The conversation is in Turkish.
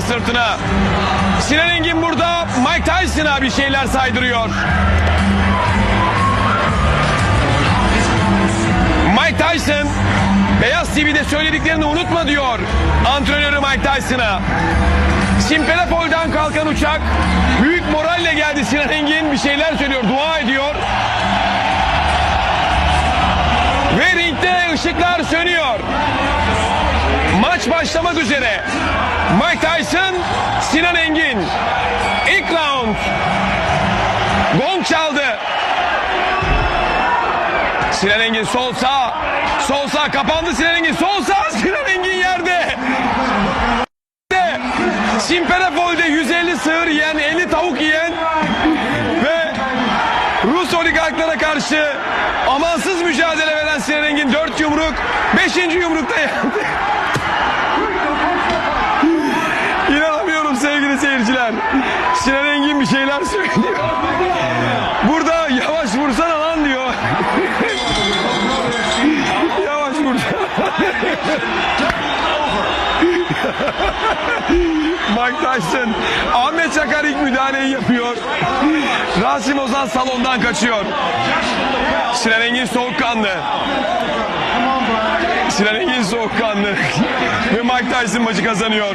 sırtına. Sinan Engin burada Mike Tyson'a bir şeyler saydırıyor. Mike Tyson Beyaz TV'de söylediklerini unutma diyor antrenörü Mike Tyson'a. Simferopol'dan kalkan uçak büyük moralle geldi Sinan Engin bir şeyler söylüyor, dua ediyor. Ve ringde ışıklar sönüyor. Maç başlamak üzere. Mike Tyson, Sinan Engin. İlk round. Gong çaldı. Sinan Engin sol sağ. Sol sağ kapandı Sinan Engin. Sol sağ Sinan Engin yerde. Simferopol'de 150 sığır yiyen, 50 tavuk yiyen ve Rus oligarklara karşı amansız mücadele veren Sinan Engin 4 yumruk, 5. yumrukta yendi. Seyirciler. Sinan bir şeyler söylüyor. Burada yavaş vursana lan diyor. yavaş vursana. Mike Tyson, Ahmet Çakar ilk müdahaleyi yapıyor. Rasim Ozan salondan kaçıyor. Sinan Engin soğukkanlı. Sinan Engin soğukkanlı. Ve Mike Tyson maçı kazanıyor.